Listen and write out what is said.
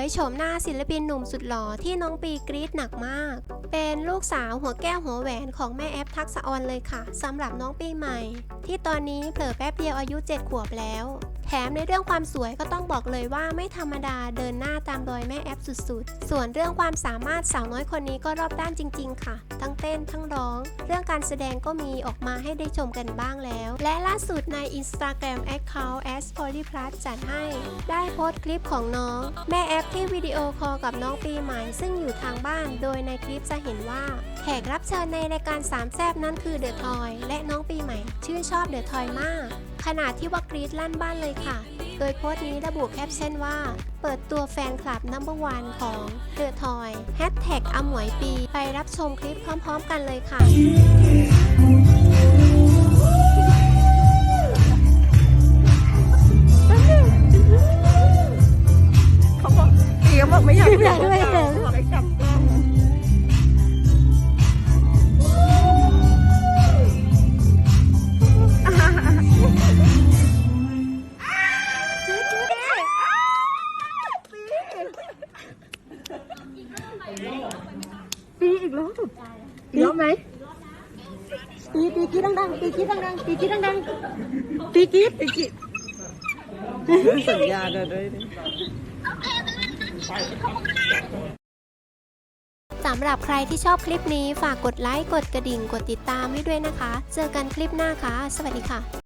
ยโฉมหน้าศิลปินหนุ่มสุดหล่อที่น้องปีกรี๊ดหนักมาก เป็นลูกสาวหัวแก้วหัวแหวนของแม่แอฟทักษะออนเลยค่ะสำหรับน้องปีใหม่ ที่ตอนนี้เผลอแป๊บเดียวอายุ 7 ขวบแล้ว แถมในเรื่องความสวยก็ต้องบอกเลยว่าไม่ธรรมดาเดินหน้าตามรอยแม่แอฟสุดๆ ส่วนเรื่องความสามารถสาวน้อยคนนี้ก็รอบด้านจริง ๆ ค่ะ ทั้งเต้นทั้งร้อง เรื่องการแสดงก็มีออกมาให้ได้ชมกันบ้างแล้ว และล่าสุดใน Instagram Account s p o l y Plus จัดให้ ได้โพสต์คลิปของน้อง แม่แอฟที่วิดีโอคอลกับน้องปีใหม่ซึ่งอยู่ทางบ้าน โดยในคลิปจะเห็นว่าแขกรับเชิญในรายการสามแซบนั้นคือเดอะทอยและน้องปีใหม่ ชื่นชอบเดอะทอยมาก ขนาดที่ว่ากรี๊ดลั่นบ้านเลยค่ะ โดยโพสต์นี้ระบุแคปชั่นว่า เปิดตัวแฟนคลับนัมเบอร์วันของเดอะทอยแฮชแท็กอมวยปี ไปรับชมคลิปพร้อมๆกันเลยค่ะเขาบอกเกียบอกไม่อยากไม่อยากด้วย รอบอีกรอบไหมปีปีกี้ดังๆปีกี้ดังๆปีกี้ดังๆปีกี้ปีกี้เรื่องสัญญาเดินด้วยดิสำหรับใครที่ชอบคลิปนี้ฝากกดไลค์ กดกระดิ่ง กดติดตามให้ด้วยนะคะ เจอกันคลิปหน้าค่ะ สวัสดีค่ะ